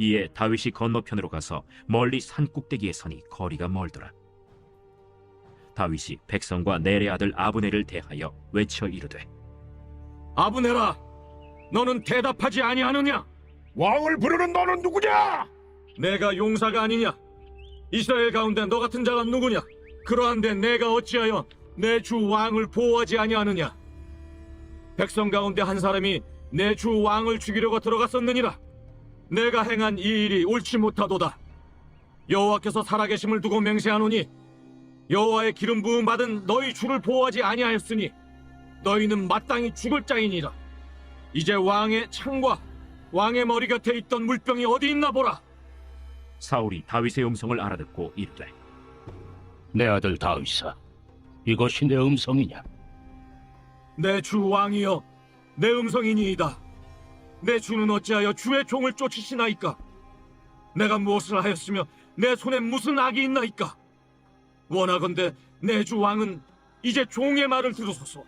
이에 다윗이 건너편으로 가서 멀리 산 꼭대기에 서니 거리가 멀더라. 다윗이 백성과 넬의 아들 아브네를 대하여 외쳐 이르되 아브네라, 너는 대답하지 아니하느냐? 왕을 부르는 너는 누구냐? 내가 용사가 아니냐? 이스라엘 가운데 너 같은 자가 누구냐? 그러한데 내가 어찌하여 내 주 왕을 보호하지 아니하느냐? 백성 가운데 한 사람이 내 주 왕을 죽이려고 들어갔었느니라. 내가 행한 이 일이 옳지 못하도다. 여호와께서 살아계심을 두고 맹세하노니 여호와의 기름 부음 받은 너희 주를 보호하지 아니하였으니 너희는 마땅히 죽을 자이니라. 이제 왕의 창과 왕의 머리 곁에 있던 물병이 어디 있나 보라. 사울이 다윗의 음성을 알아듣고 이르되 내 아들 다윗아, 이것이 내 음성이냐? 내 주 왕이여, 내 음성이니이다. 내 주는 어찌하여 주의 종을 쫓으시나이까? 내가 무엇을 하였으며 내 손에 무슨 악이 있나이까? 원하건대 내 주 왕은 이제 종의 말을 들으소서.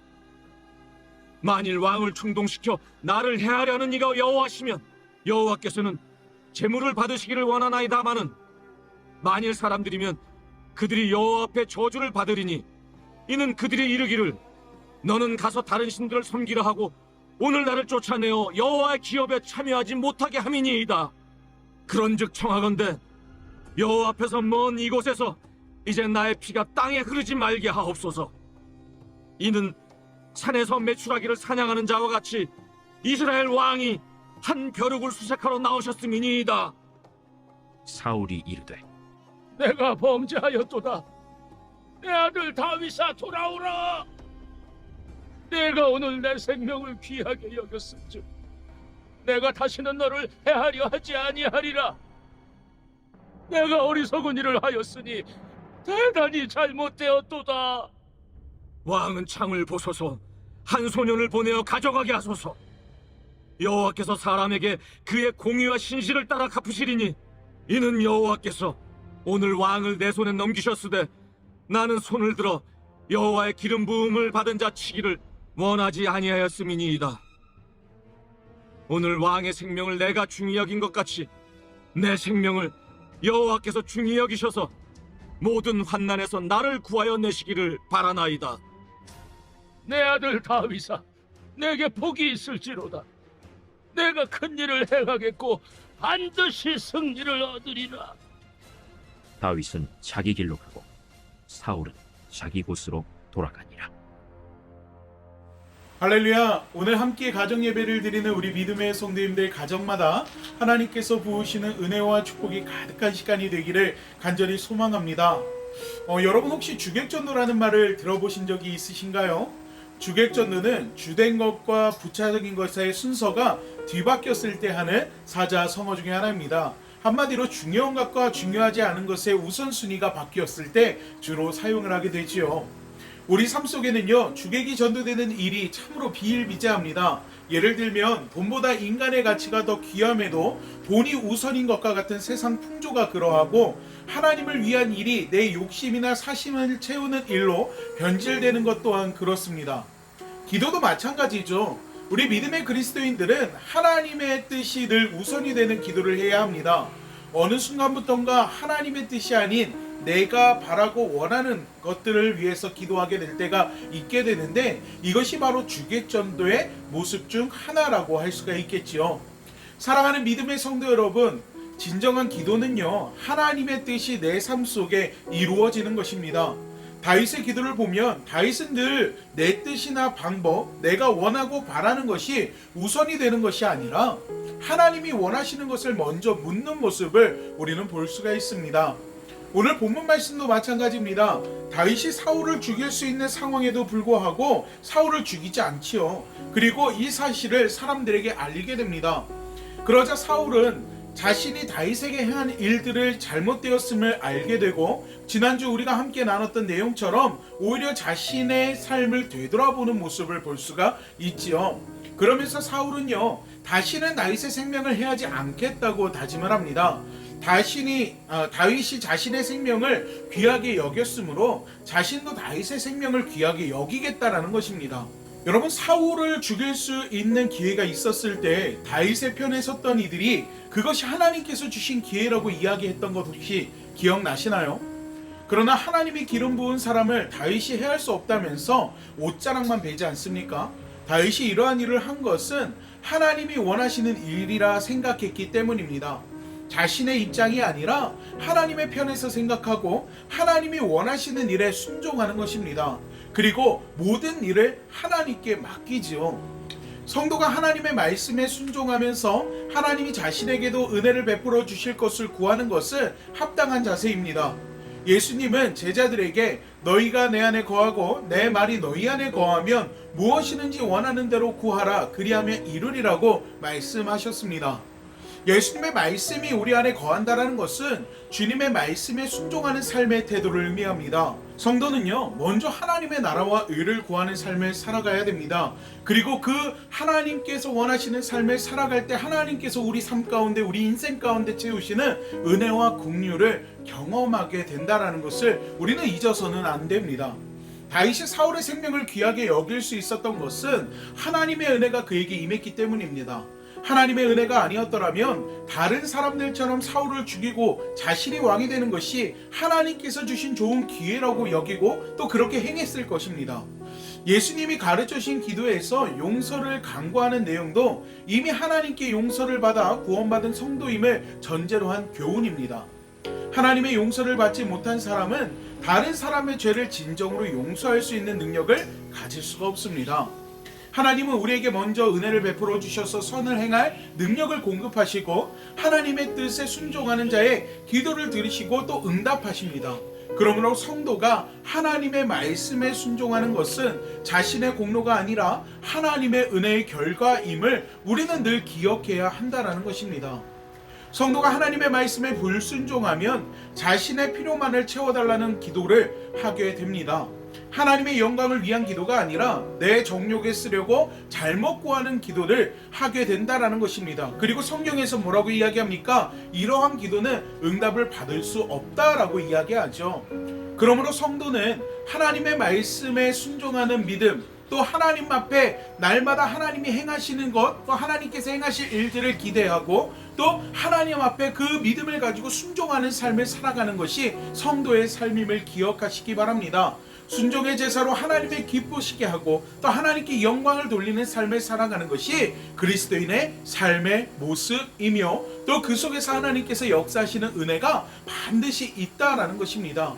만일 왕을 충동시켜 나를 해하려는 이가 여호와시면 여호와께서는 재물을 받으시기를 원하나이다마는 만일 사람들이면 그들이 여호와 앞에 저주를 받으리니 이는 그들이 이르기를 너는 가서 다른 신들을 섬기라 하고 오늘 나를 쫓아내어 여호와의 기업에 참여하지 못하게 함이니이다. 그런즉 청하건대 여호와 앞에서 먼 이곳에서 이제 나의 피가 땅에 흐르지 말게 하옵소서. 이는 산에서 매출하기를 사냥하는 자와 같이 이스라엘 왕이 한 벼룩을 수색하러 나오셨음이니이다. 사울이 이르되 내가 범죄하였도다. 내 아들 다윗아 돌아오라. 내가 오늘 내 생명을 귀하게 여겼은즉 내가 다시는 너를 해하려 하지 아니하리라. 내가 어리석은 일을 하였으니 대단히 잘못되었도다. 왕은 창을 보소서 한 소년을 보내어 가져가게 하소서 여호와께서 사람에게 그의 공의와 신실을 따라 갚으시리니 이는 여호와께서 오늘 왕을 내 손에 넘기셨으되 나는 손을 들어 여호와의 기름 부음을 받은 자 치기를 원하지 아니하였음이니이다 오늘 왕의 생명을 내가 중히 여긴 것 같이 내 생명을 여호와께서 중히 여기셔서 모든 환난에서 나를 구하여 내시기를 바라나이다. 내 아들 다윗아, 내게 복이 있을지로다. 내가 큰 일을 행하겠고 반드시 승리를 얻으리라. 다윗은 자기 길로 가고 사울은 자기 곳으로 돌아가니라. 할렐루야! 오늘 함께 가정 예배를 드리는 우리 믿음의 성도님들 가정마다 하나님께서 부으시는 은혜와 축복이 가득한 시간이 되기를 간절히 소망합니다. 어, 여러분 혹시 주객전도라는 말을 들어보신 적이 있으신가요? 주객전도는 주된 것과 부차적인 것의 순서가 뒤바뀌었을 때 하는 사자 성어 중에 하나입니다. 한마디로 중요한 것과 중요하지 않은 것의 우선순위가 바뀌었을 때 주로 사용을 하게 되지요. 우리 삶 속에는요 주객이 전도되는 일이 참으로 비일비재합니다. 예를 들면 돈보다 인간의 가치가 더 귀함에도 돈이 우선인 것과 같은 세상 풍조가 그러하고 하나님을 위한 일이 내 욕심이나 사심을 채우는 일로 변질되는 것 또한 그렇습니다. 기도도 마찬가지죠. 우리 믿음의 그리스도인들은 하나님의 뜻이 늘 우선이 되는 기도를 해야 합니다. 어느 순간부터인가 하나님의 뜻이 아닌 내가 바라고 원하는 것들을 위해서 기도하게 될 때가 있게 되는데 이것이 바로 주객전도의 모습 중 하나라고 할 수가 있겠지요. 사랑하는 믿음의 성도 여러분, 진정한 기도는요 하나님의 뜻이 내 삶 속에 이루어지는 것입니다. 다윗의 기도를 보면 다윗은 늘 내 뜻이나 방법, 내가 원하고 바라는 것이 우선이 되는 것이 아니라 하나님이 원하시는 것을 먼저 묻는 모습을 우리는 볼 수가 있습니다. 오늘 본문 말씀도 마찬가지입니다. 다윗이 사울을 죽일 수 있는 상황에도 불구하고 사울을 죽이지 않지요. 그리고 이 사실을 사람들에게 알리게 됩니다. 그러자 사울은 자신이 다윗에게 행한 일들을 잘못되었음을 알게 되고 지난주 우리가 함께 나눴던 내용처럼 오히려 자신의 삶을 되돌아보는 모습을 볼 수가 있지요. 그러면서 사울은요 다시는 다윗의 생명을 해하지 않겠다고 다짐을 합니다. 자신이 어, 다윗이 자신의 생명을 귀하게 여겼으므로 자신도 다윗의 생명을 귀하게 여기겠다라는 것입니다. 여러분 사울을 죽일 수 있는 기회가 있었을 때 다윗의 편에 섰던 이들이 그것이 하나님께서 주신 기회라고 이야기했던 것 혹시 기억나시나요? 그러나 하나님이 기름 부은 사람을 다윗이 해할 수 없다면서 옷자락만 베지 않습니까? 다윗이 이러한 일을 한 것은 하나님이 원하시는 일이라 생각했기 때문입니다. 자신의 입장이 아니라 하나님의 편에서 생각하고 하나님이 원하시는 일에 순종하는 것입니다. 그리고 모든 일을 하나님께 맡기지요. 성도가 하나님의 말씀에 순종하면서 하나님이 자신에게도 은혜를 베풀어 주실 것을 구하는 것은 합당한 자세입니다. 예수님은 제자들에게 너희가 내 안에 거하고 내 말이 너희 안에 거하면 무엇이든지 원하는 대로 구하라 그리하면 이루리라고 말씀하셨습니다. 예수님의 말씀이 우리 안에 거한다라는 것은 주님의 말씀에 순종하는 삶의 태도를 의미합니다. 성도는요, 먼저 하나님의 나라와 의를 구하는 삶을 살아가야 됩니다. 그리고 그 하나님께서 원하시는 삶을 살아갈 때 하나님께서 우리 삶 가운데, 우리 인생 가운데 채우시는 은혜와 긍휼을 경험하게 된다라는 것을 우리는 잊어서는 안 됩니다. 다윗이 사울의 생명을 귀하게 여길 수 있었던 것은 하나님의 은혜가 그에게 임했기 때문입니다. 하나님의 은혜가 아니었더라면 다른 사람들처럼 사울을 죽이고 자신이 왕이 되는 것이 하나님께서 주신 좋은 기회라고 여기고 또 그렇게 행했을 것입니다. 예수님이 가르쳐 주신 기도에서 용서를 강구하는 내용도 이미 하나님께 용서를 받아 구원받은 성도임을 전제로 한 교훈입니다. 하나님의 용서를 받지 못한 사람은 다른 사람의 죄를 진정으로 용서할 수 있는 능력을 가질 수가 없습니다. 하나님은 우리에게 먼저 은혜를 베풀어 주셔서 선을 행할 능력을 공급하시고 하나님의 뜻에 순종하는 자의 기도를 들으시고 또 응답하십니다. 그러므로 성도가 하나님의 말씀에 순종하는 것은 자신의 공로가 아니라 하나님의 은혜의 결과임을 우리는 늘 기억해야 한다라는 것입니다. 성도가 하나님의 말씀에 불순종하면 자신의 필요만을 채워달라는 기도를 하게 됩니다. 하나님의 영광을 위한 기도가 아니라 내 정욕에 쓰려고 잘못 구하는 기도를 하게 된다라는 것입니다. 그리고 성경에서 뭐라고 이야기합니까? 이러한 기도는 응답을 받을 수 없다라고 이야기하죠. 그러므로 성도는 하나님의 말씀에 순종하는 믿음, 또 하나님 앞에 날마다 하나님이 행하시는 것, 또 하나님께서 행하실 일들을 기대하고 또 하나님 앞에 그 믿음을 가지고 순종하는 삶을 살아가는 것이 성도의 삶임을 기억하시기 바랍니다. 순종의 제사로 하나님을 기쁘시게 하고 또 하나님께 영광을 돌리는 삶을 살아가는 것이 그리스도인의 삶의 모습이며 또 그 속에서 하나님께서 역사하시는 은혜가 반드시 있다라는 것입니다.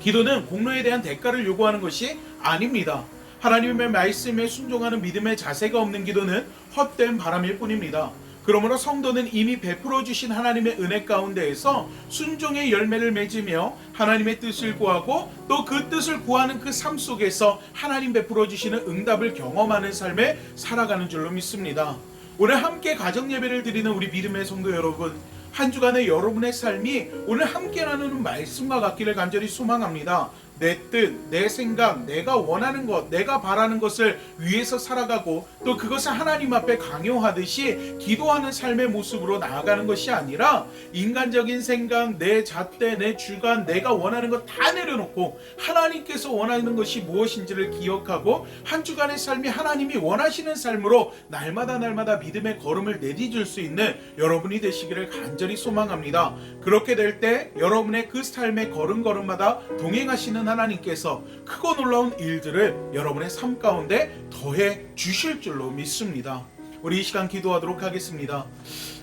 기도는 공로에 대한 대가를 요구하는 것이 아닙니다. 하나님의 말씀에 순종하는 믿음의 자세가 없는 기도는 헛된 바람일 뿐입니다. 그러므로 성도는 이미 베풀어 주신 하나님의 은혜 가운데에서 순종의 열매를 맺으며 하나님의 뜻을 구하고 또 그 뜻을 구하는 그 삶 속에서 하나님 베풀어 주시는 응답을 경험하는 삶에 살아가는 줄로 믿습니다. 오늘 함께 가정 예배를 드리는 우리 믿음의 성도 여러분, 한 주간의 여러분의 삶이 오늘 함께 나누는 말씀과 같기를 간절히 소망합니다. 내 뜻, 내 생각, 내가 원하는 것, 내가 바라는 것을 위해서 살아가고 또 그것을 하나님 앞에 강요하듯이 기도하는 삶의 모습으로 나아가는 것이 아니라 인간적인 생각, 내 잣대, 내 주관, 내가 원하는 것 다 내려놓고 하나님께서 원하는 것이 무엇인지를 기억하고 한 주간의 삶이 하나님이 원하시는 삶으로 날마다 날마다 믿음의 걸음을 내디딜 수 있는 여러분이 되시기를 간절히 소망합니다. 그렇게 될 때 여러분의 그 삶의 걸음걸음마다 동행하시는 하나님께서 크고 놀라운 일들을 여러분의 삶 가운데 더해 주실 줄로 믿습니다. 우리 이 시간 기도하도록 하겠습니다.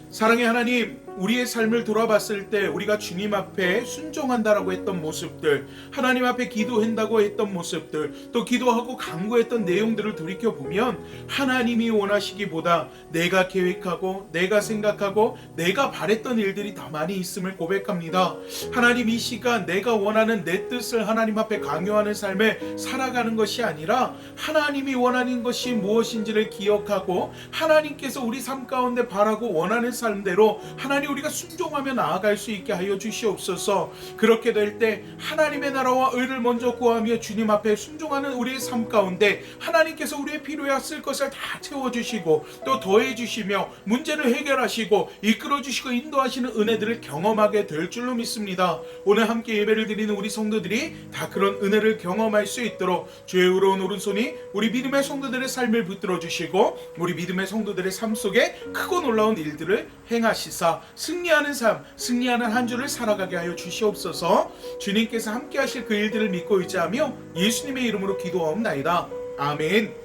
사랑의 하나님, 우리의 삶을 돌아봤을 때 우리가 주님 앞에 순종한다라고 했던 모습들, 하나님 앞에 기도한다고 했던 모습들, 또 기도하고 강구했던 내용들을 돌이켜 보면 하나님이 원하시기보다 내가 계획하고 내가 생각하고 내가 바랬던 일들이 더 많이 있음을 고백합니다. 하나님 이 시간 내가 원하는 내 뜻을 하나님 앞에 강요하는 삶에 살아가는 것이 아니라 하나님이 원하는 것이 무엇인지를 기억하고 하나님께서 우리 삶 가운데 바라고 원하는 삶대로 하나님 하나님 우리가 순종하며 나아갈 수 있게 하여 주시옵소서. 그렇게 될 때 하나님의 나라와 의를 먼저 구하며 주님 앞에 순종하는 우리의 삶 가운데 하나님께서 우리의 필요에 쓸 것을 다 채워 주시고 또 더해 주시며 문제를 해결하시고 이끌어 주시고 인도하시는 은혜들을 경험하게 될 줄로 믿습니다. 오늘 함께 예배를 드리는 우리 성도들이 다 그런 은혜를 경험할 수 있도록 주의 의로운 오른손이 우리 믿음의 성도들의 삶을 붙들어 주시고 우리 믿음의 성도들의 삶 속에 크고 놀라운 일들을 행하시사 승리하는 삶, 승리하는 한 주를 살아가게 하여 주시옵소서. 주님께서 함께 하실 그 일들을 믿고 의지하며 예수님의 이름으로 기도하옵나이다. 아멘.